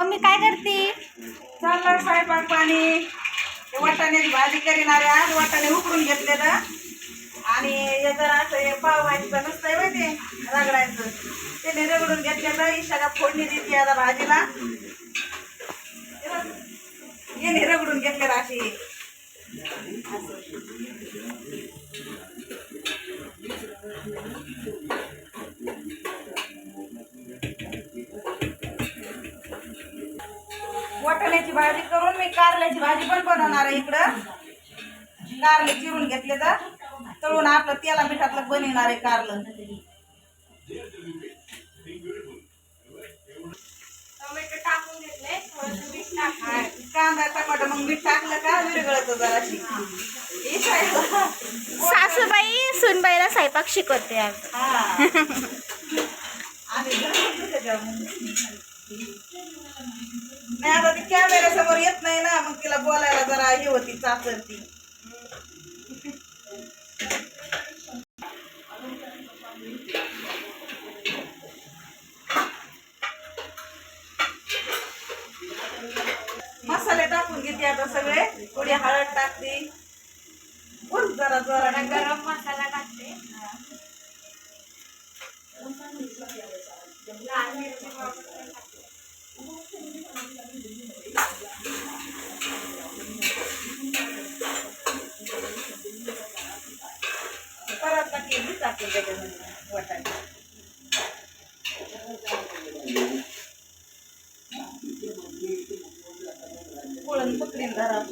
Mummy काय करते? चाललं स्वयंपाक पाणी. ते वाटाण्याची भाजी करीणार आहे. आज वाटाणे उकडून घेतलेलं. आणि हे जर असं हे पावभाजीचं नसतंय माहिती ते रगडायचं. त्याने रगडून घेतलेलं. ईशाला फोडणी देते आता भाजीला. येणे रगडून घेतलेलं अशी. वाटाण्याची भाजी करून मी कारल्याची भाजी पण बनवणार आहे इकडं कारले चिरून घेतले तर तळून आपलं तेला मिठातलं बनवणार आहे कारलं टोमॅटो टाकून घेतले थोडंसं मीठ टाक हा, कांदा टमाटर मग मीठ टाकलं का विरगळत जराशी खायला. सासूबाई सुनबाईला स्वयंपाक शिकवते आज हा. आणि. नाही आता ती कॅमेऱ्या समोर येत नाही ना मग तिला बोलायला जरा हे होती चाचरती. मसाले टाकून घेते आता सगळे. थोडी हळद टाकते. बोल जरा जरा. गरम मसाला टाकते. लाल मिरची टाकते. परत टाकली मी टाकली त्याच्यामध्ये वाटाणे पोळण पकडीन धरा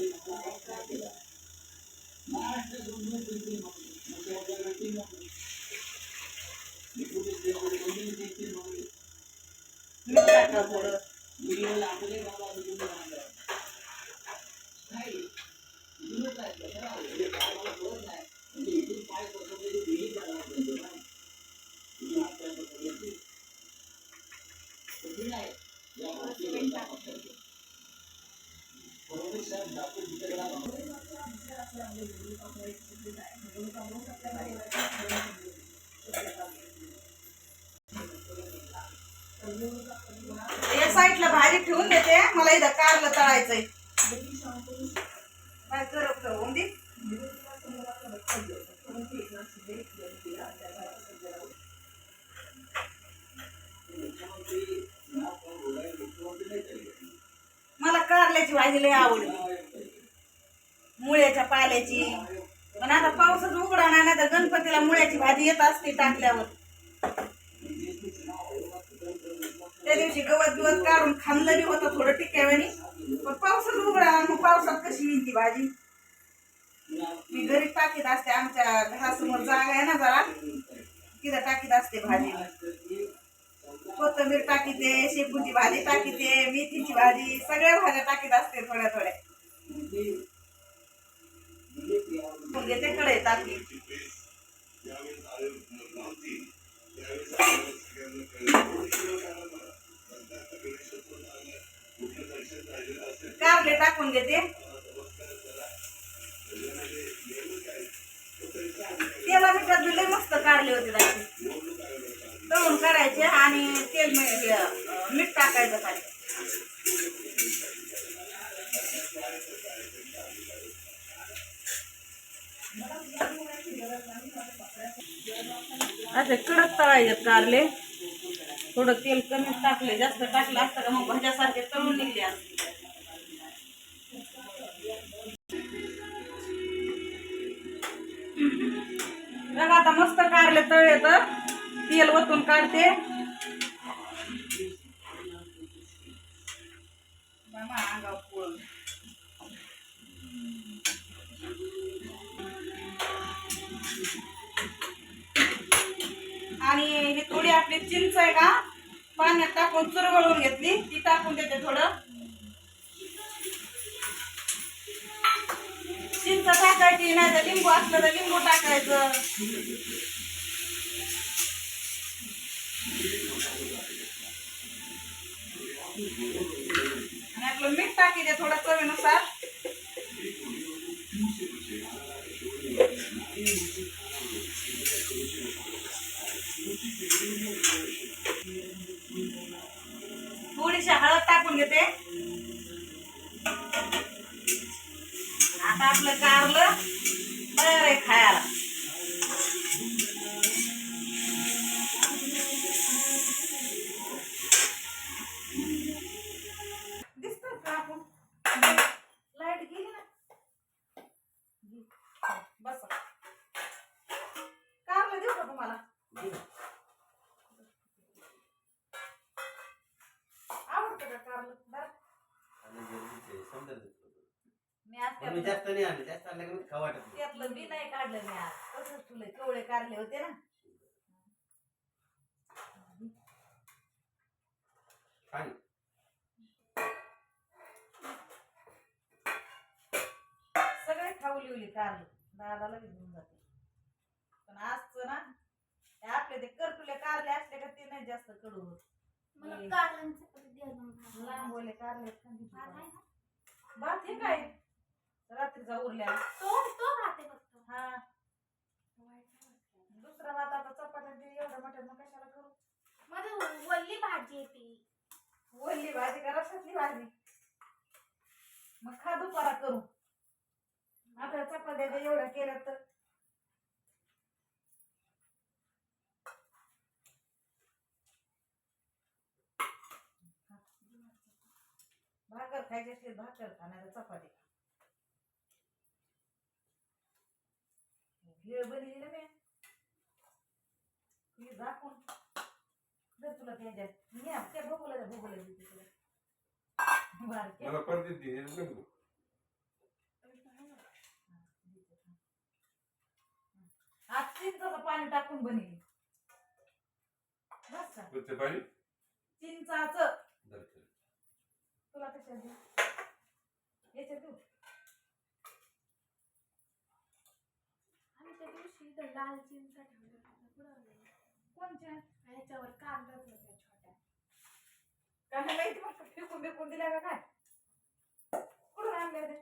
मीठ टाका थोडं Gracias. मला इथं कारलं तळायचंय. काय करप होऊन दे मला कारल्याची भाजी लय आवडते मुळ्याच्या पाल्याची. पण आता पावसाच उघडा नाही तर गणपतीला मुळ्याची भाजी येत असते टाकल्यावर. त्या दिवशी गवत बिवत काढून खाल्लं बी होतं थोडं टिक्यावानी पण पावसात उघडा मग पावसात कशी येईल ती भाजी? मी घरी टाकीत असते आमच्या घरासमोर जागा आहे ना जरा. तिथं टाकीत असते भाजी. कोथिंबीर टाकीते शेपूची भाजी टाकीते मेथीची भाजी सगळ्या भाज्या टाकीत असते थोड्या थोड्या. मग घेते कडे टाकी. कारले टाकून घेते. तेला मिठात दिले मस्त कारले होते त्याचे तळून काढायचे आणि तेल मीठ टाकायचं खाली. असे कडक तळायचे कारले. थोडं तेल कमीच टाकले जास्त टाकलं असतं का मग भाज्यासारखे तळून निघले असते. बघा आता मस्त कारले तळे तर. तेल वतून काढते. टाकायची नाही तर लिंबू असलं तर लिंबू टाकायचं. आणि आपलं मीठ टाकी दे थोडं चवीनुसार. थोडीशी हळद टाकून घेते. आता आपलं कारलं तयार आहे खायला. दिसतात का लाइट गेली बस. कारलं देऊ का तुम्हाला? आवडतं का कारलं? बरं. मी आज त्यातलं- जास्त नाही आणलं जास्त आणलं की मग खाऊ वाटत नाही. त्यातलं बी नाही काढलं मी आज तसंच ठुले कवळे कारले होते ना. सगळे खाऊली उली कारले दादाला बी घेऊन जाते पण आजचं ना ते आपले ते करटुले कारले असले का ते नाही जास्त कडू होत मला हे. कारलांचं लांब. ओले कारले भात पण. आहे ना? भात हे काय रात्रीचा उरल्या. तो तो आहे फक्त. हा. दुसरा भात आता चपात्या ते एवढ्या मोठ्या मग कशाला करू? माझं वल्ली भाजी आहे ती. वल्ली भाजी का रसातली भाजी? मग खा दुपारा करू. आता चपात्या जर एवढ्या केल्या तर. भाकर खायची असली भाकर खाणार चपाती भेळ बनली ना मी. ती झाकून दर तुला त्याच्यात न्या त्या भोगला द्या भोगला देते तुला बारक्या. मला परत येते हे नको. आज चिंचाचं पाणी टाकून बनली बस का कोणतं पाणी? चिंचाचं. दर्शन. तुला देऊ याच्यात देऊ आणि लाल चिंचा ठेवलं होतं. आलं? कोणच्या ह्याच्यावर मग फेकून बिकून दिल्या का काय कुठून आणले ते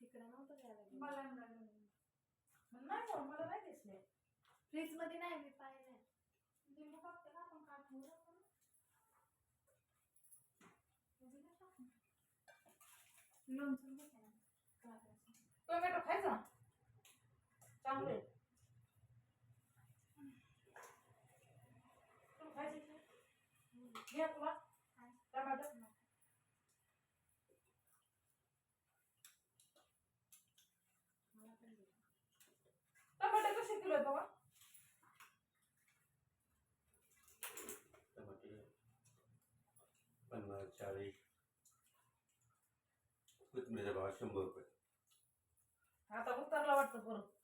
तिकडं नव्हतं घ्यायला गेलं. मला नाही नाही हो, मला नाही दिसले फ्रीजमध्ये नाही मी लिंबू ना आपण ना. टाकू. लोणचं ना. टोमॅटो खायचा चांगले तू खायची का? घे तुला टोमॅटो मला पण दे. टोमॅटो कसे किलो आहे बाबा? टमाटे पन्नास चाळीस. कोथिंबीरचा भाव शंभर रुपये. आता उतरला वाटतं परत.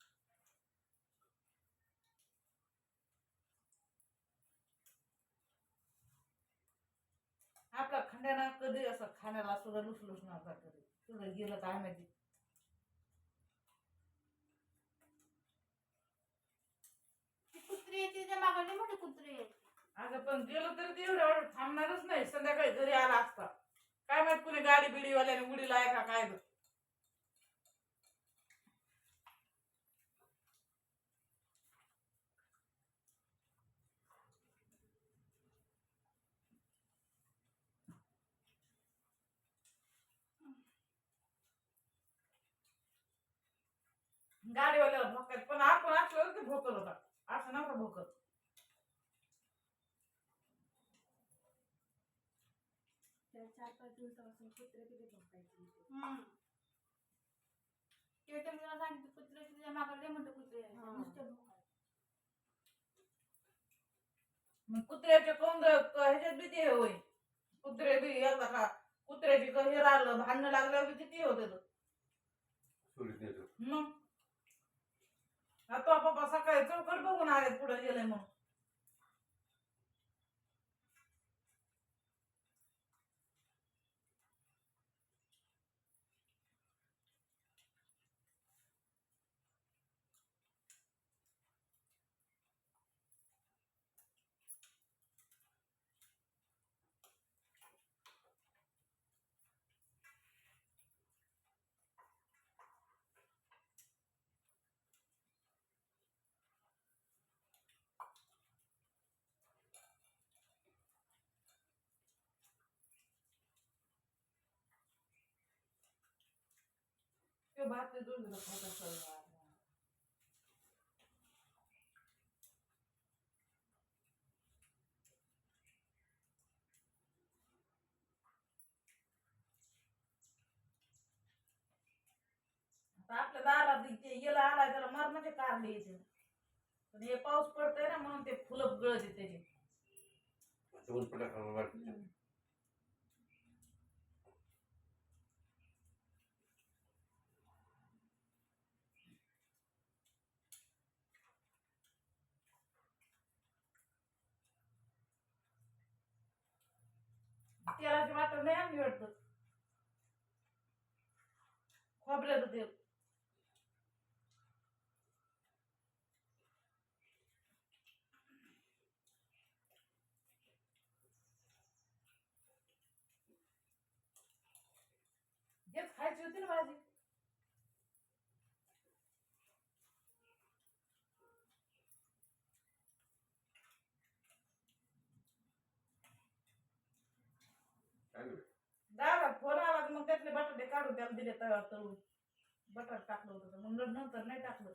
आपल्या खंड्यानं कधी असं खाण्याला सुद्धा लुसलुस नव्हता कधी तुझं गेलं काय माहिती ती. कुत्री येते त्या मागणी मोठी कुत्री आहे. अगं पण गेलो तरी ते एवढ्या वेळ थांबणारच नाही. संध्याकाळी घरी आला असता. काय माहीत कुणी गाडी बिडीवाल्याने उडी लाय का काय बघ. गाडीवाल्याला भोकायत पण आपण असल्यावर ते भोकत होता असं नव्हता भोकत त्या चार पाच दिवसापासून कुत्रे किती झोपायचे हम्म. ते तर मला सांगितलं कुत्रे तुझ्या मागं लय मोठं कुत्रे हा. नुसतं भोकायचं. मग कुत्र्याच्या कोंद ह्याच्यात बी ते होय कुत्रे बी एकदा का कुत्र्याची क- हे राहिलं भांडणं लागल्यावर बी किती होते. सोडीत आता तो आता असा सकाळी चौकट बघून आले पुढे गेले मग ते भात ते दोन दिवस खात असेल. आता आपल्या दारात येला आलाय त्याला मरणाचे कारण यायचे पण हे पाऊस पडतोय ना म्हणून ते फुलं गळत ऊन पडला खावा वाटतं तेलाची वाटण नाही आम्ही वाटत खोबऱ्याचं तेल हेच खायची होती ना भाजी काय नाही. दादा फोन आला मग त्यातले बटाटे काढून त्याला दिले तळून. बटाट टाकलं होतं तर मग नंतर नाही टाकलं.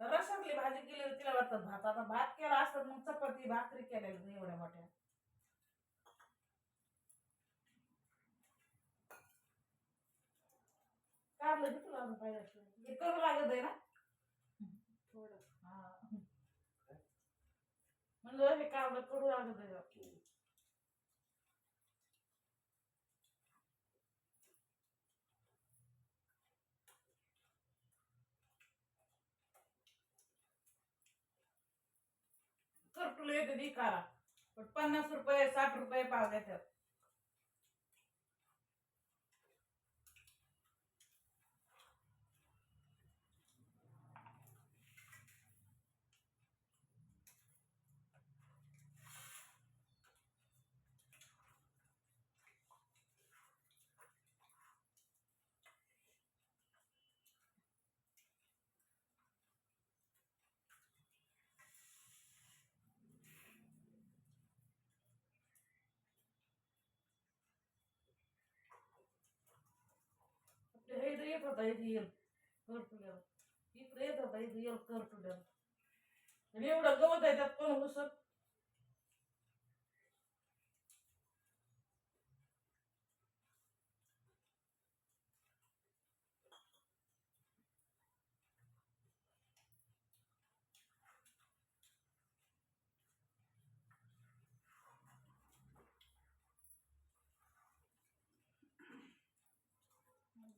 रसातली भाजी केली तिला वाटतं भात. आता भात केला असत मग चपाती भाकरी केल्या एवढ्या मोठ्या. काढलं की तुला पाहिजे. हे करू लागत आहे ना? थोडं. हा. म्हणलं हे काढलं करू लागत आहे. करटुले येते ती करा पण पन्नास रुपये साठ रुपये पाव देतात आपल्या हे इथं येत होता इथे येल करटुल्यावर इकडे येत होता इथे येल करटुल्यावर आणि एवढं गवत आहे त्यात पण उसत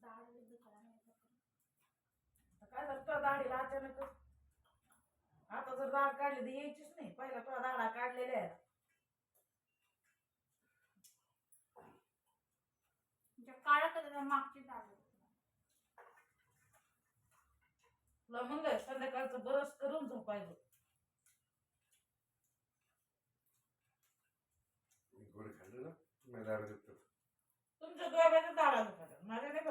मग? आता काय झालं? तुला दाढीला अचानक आता जर दाढ काढली तर यायचीच नाही. पहिला तुला दाढा काढलेल्या आहेत. म्हणजे काळा कलर मागची होती. तुला म्हणलं संध्याकाळचं बरस करून झोपायचं. मी गोड खाल्लं ना तुमच्या दोघांच्या दाढा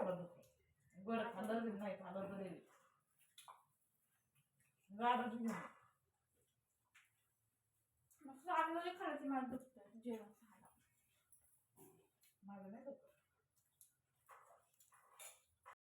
दुखत माझ्या नाही बाबा दुखत बरं खाल्लं नाही खाल्लं तरी. दाढाच घेऊन चांगलं खायचं मला दुखतं जेवण खायला. माझं नाही दुखत